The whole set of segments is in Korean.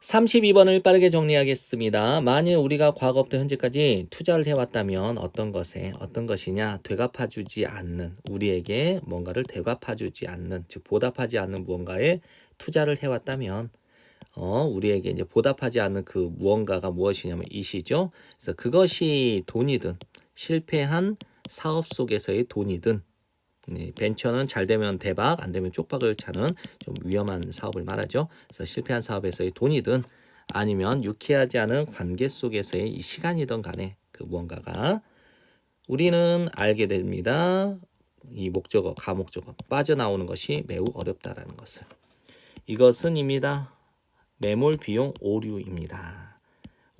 32번을 빠르게 정리하겠습니다. 만일 우리가 과거부터 현재까지 투자를 해왔다면 어떤 것에 어떤 것이냐 되갚아주지 않는 우리에게 뭔가를 되갚아주지 않는 즉 보답하지 않는 무언가에 투자를 해왔다면 어 우리에게 이제 보답하지 않는 그 무언가가 무엇이냐면 이시죠. 그래서 그것이 돈이든 실패한 사업 속에서의 돈이든 네, 벤처는 잘 되면 대박, 안 되면 쪽박을 차는 좀 위험한 사업을 말하죠. 그래서 실패한 사업에서의 돈이든 아니면 유쾌하지 않은 관계 속에서의 이 시간이든 간에 그 무언가가 우리는 알게 됩니다. 이 목적어, 가목적어 빠져나오는 것이 매우 어렵다라는 것을. 이것은입니다. 매몰 비용 오류입니다.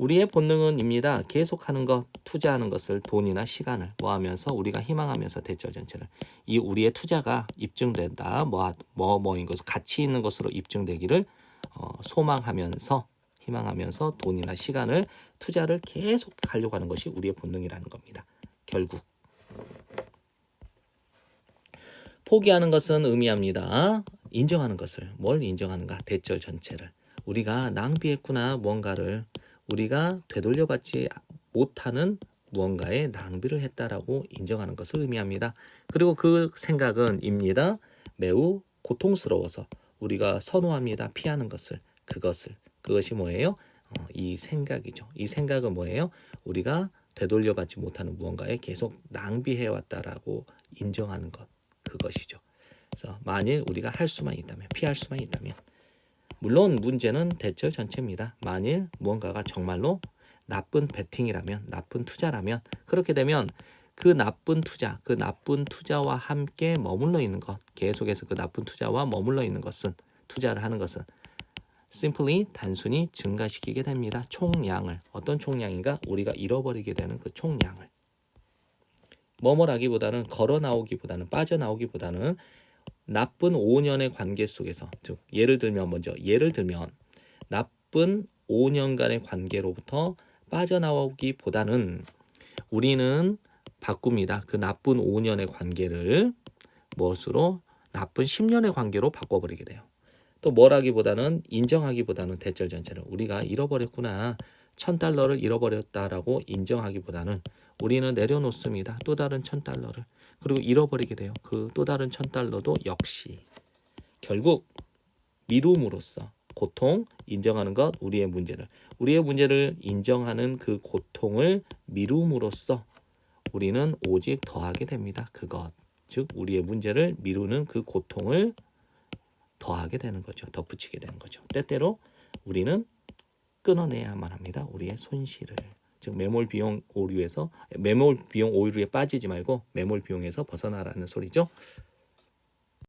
우리의 본능은입니다. 계속하는 것, 투자하는 것을 돈이나 시간을 뭐 하면서 우리가 희망하면서 대절 전체를 이 우리의 투자가 입증된다. 뭐, 뭐 뭐인 것, 가치 있는 것으로 입증되기를 어, 소망하면서 희망하면서 돈이나 시간을 투자를 계속 하려고 하는 것이 우리의 본능이라는 겁니다. 결국 포기하는 것은 의미합니다. 인정하는 것을 뭘 인정하는가 대절 전체를 우리가 낭비했구나 무언가를 우리가 되돌려받지 못하는 무언가에 낭비를 했다라고 인정하는 것을 의미합니다. 그리고 그 생각은입니다. 매우 고통스러워서 우리가 선호합니다. 피하는 것을 그것을 그것이 뭐예요? 어, 이 생각이죠. 이 생각은 뭐예요? 우리가 되돌려받지 못하는 무언가에 계속 낭비해 왔다라고 인정하는 것 그것이죠. 그래서 만일 우리가 할 수만 있다면 피할 수만 있다면 물론 문제는 대절 전체입니다. 만일 무언가가 정말로 나쁜 베팅이라면 나쁜 투자라면 그렇게 되면 그 나쁜 투자, 그 나쁜 투자와 함께 머물러 있는 것, 계속해서 그 나쁜 투자와 머물러 있는 것은 투자를 하는 것은 simply 단순히 증가시키게 됩니다. 총량을 어떤 총량인가 우리가 잃어버리게 되는 그 총량을 뭐뭐라기보다는 걸어 나오기보다는 빠져 나오기보다는 나쁜 5년의 관계 속에서 즉 예를 들면 먼저 예를 들면 나쁜 5년간의 관계로부터 빠져나오기보다는 우리는 바꿉니다. 그 나쁜 5년의 관계를 무엇으로 나쁜 10년의 관계로 바꿔버리게 돼요. 또 뭐라기보다는 인정하기보다는 대절 전체를 우리가 잃어버렸구나. 천 달러를 잃어버렸다라고 인정하기보다는 우리는 내려놓습니다. 또 다른 천 달러를. 그리고 잃어버리게 돼요. 그 또 다른 천 달러도 역시 결국 미룸으로써 고통 인정하는 것 우리의 문제를 우리의 문제를 인정하는 그 고통을 미룸으로써 우리는 오직 더하게 됩니다. 그것 즉 우리의 문제를 미루는 그 고통을 더하게 되는 거죠. 덧붙이게 되는 거죠. 때때로 우리는 끊어내야만 합니다. 우리의 손실을. 즉 매몰 비용 오류에서 매몰 비용 오류에 빠지지 말고 매몰 비용에서 벗어나라는 소리죠.